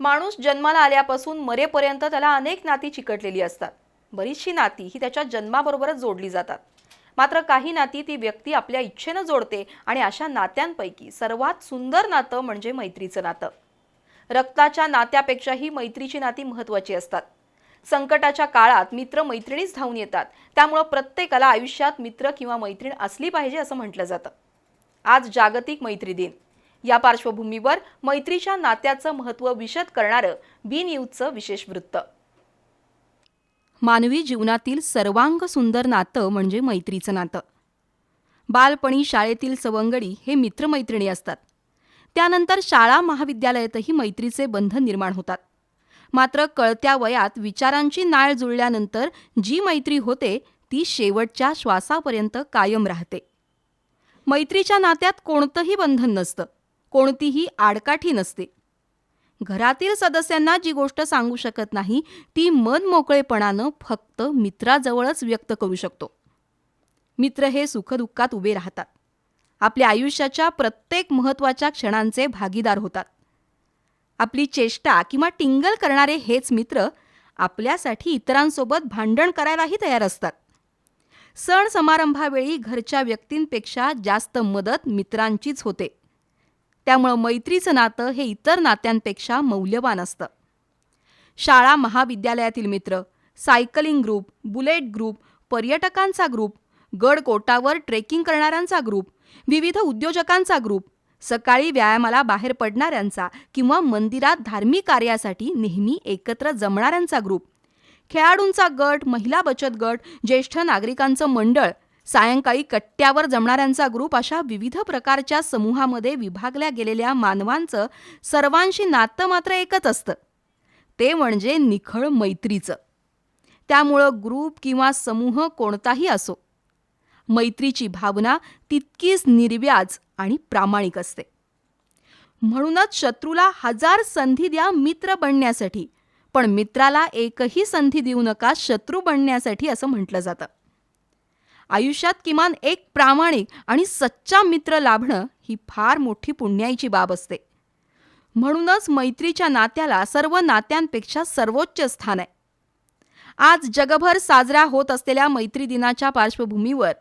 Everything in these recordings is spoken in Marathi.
माणूस जन्माला आल्यापासून मरेपर्यंत त्याला अनेक नाती चिकटलेली असतात. बरीचशी नाती ही त्याच्या जन्माबरोबरच जोडली जातात. मात्र काही नाती ती व्यक्ती आपल्या इच्छेनं जोडते आणि अशा नात्यांपैकी सर्वात सुंदर नातं म्हणजे मैत्रीचं नातं. रक्ताच्या नात्यापेक्षाही मैत्रीची नाती महत्त्वाची असतात. संकटाच्या काळात मित्र मैत्रिणीच धावून येतात. त्यामुळं प्रत्येकाला आयुष्यात मित्र किंवा मैत्रीण असली पाहिजे असं म्हटलं जातं. आज जागतिक मैत्री दिन. या पार्श्वभूमीवर मैत्रीच्या नात्याचं महत्त्व विशद करणारं बी न्यूजचं विशेष वृत्त. मानवी जीवनातील सर्वांग सुंदर नातं म्हणजे मैत्रीचं नातं. बालपणी शाळेतील सवंगडी हे मित्रमैत्रिणी असतात. त्यानंतर शाळा महाविद्यालयातही मैत्रीचे बंधन निर्माण होतात. मात्र कळत्या वयात विचारांची नाळ जुळल्यानंतर जी मैत्री होते ती शेवटच्या श्वासापर्यंत कायम राहते. मैत्रीच्या नात्यात कोणतंही बंधन नसतं. कोणतीही आडकाठी नसते. घरातील सदस्यांना जी गोष्ट सांगू शकत नाही ती मन मोकळेपणानं फक्त मित्राजवळच व्यक्त करू शकतो. मित्र हे सुखदुःखात उभे राहतात. आपल्या आयुष्याच्या प्रत्येक महत्त्वाच्या क्षणांचे भागीदार होतात. आपली चेष्टा किंवा टिंगल करणारे हेच मित्र आपल्यासाठी इतरांसोबत भांडण करायलाही तयार असतात. सण समारंभावेळी घरच्या व्यक्तींपेक्षा जास्त मदत मित्रांचीच होते. त्यामुळं मैत्रीचं नातं हे इतर नात्यांपेक्षा मौल्यवान असतं. शाळा महाविद्यालयातील मित्र सायकलिंग ग्रुप बुलेट ग्रुप पर्यटकांचा ग्रुप गड कोटावर ट्रेकिंग करणाऱ्यांचा ग्रुप विविध उद्योजकांचा ग्रुप सकाळी व्यायामाला बाहेर पडणाऱ्यांचा किंवा मंदिरात धार्मिक कार्यासाठी नेहमी एकत्र जमणाऱ्यांचा ग्रुप. खेळाडूंचा गट महिला बचत गट ज्येष्ठ नागरिकांचं मंडळ सायंकाळी कट्ट्यावर जमणाऱ्यांचा ग्रुप अशा विविध प्रकारच्या समूहामध्ये विभागल्या गेलेल्या मानवांचं सर्वांशी नातं मात्र एकच असतं. ते म्हणजे निखळ मैत्रीचं. त्यामुळं ग्रुप किंवा समूह कोणताही असो. मैत्रीची भावना तितकीच निर्व्याज आणि प्रामाणिक असते. म्हणूनच शत्रूला हजार संधी द्या मित्र बनण्यासाठी पण मित्राला एकही संधी देऊ नका शत्रू बनण्यासाठी असं म्हटलं जातं. आयुष्यात किमान एक प्रामाणिक आणि सच्चा मित्र लाभणं ही फार मोठी पुण्याईची बाब असते. म्हणूनच मैत्रीच्या नात्याला सर्व नात्यांपेक्षा सर्वोच्च स्थान आहे. आज जगभर साजरा होत असलेल्या मैत्री दिनाच्या पार्श्वभूमीवर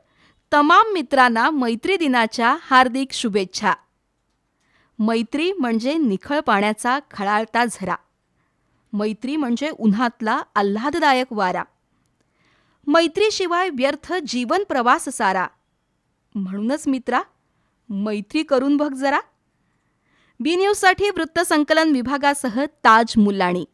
तमाम मित्रांना मैत्री दिनाच्या हार्दिक शुभेच्छा. मैत्री म्हणजे निखळ पाण्याचा खळाळता झरा. मैत्री म्हणजे उन्हातला आल्हाददायक वारा. मैत्रीशिवाय व्यर्थ जीवन प्रवास सारा. म्हणूनच मित्रा मैत्री करून बघ जरा. बी न्यूजसाठी वृत्तसंकलन विभागासह ताज मुलाणी.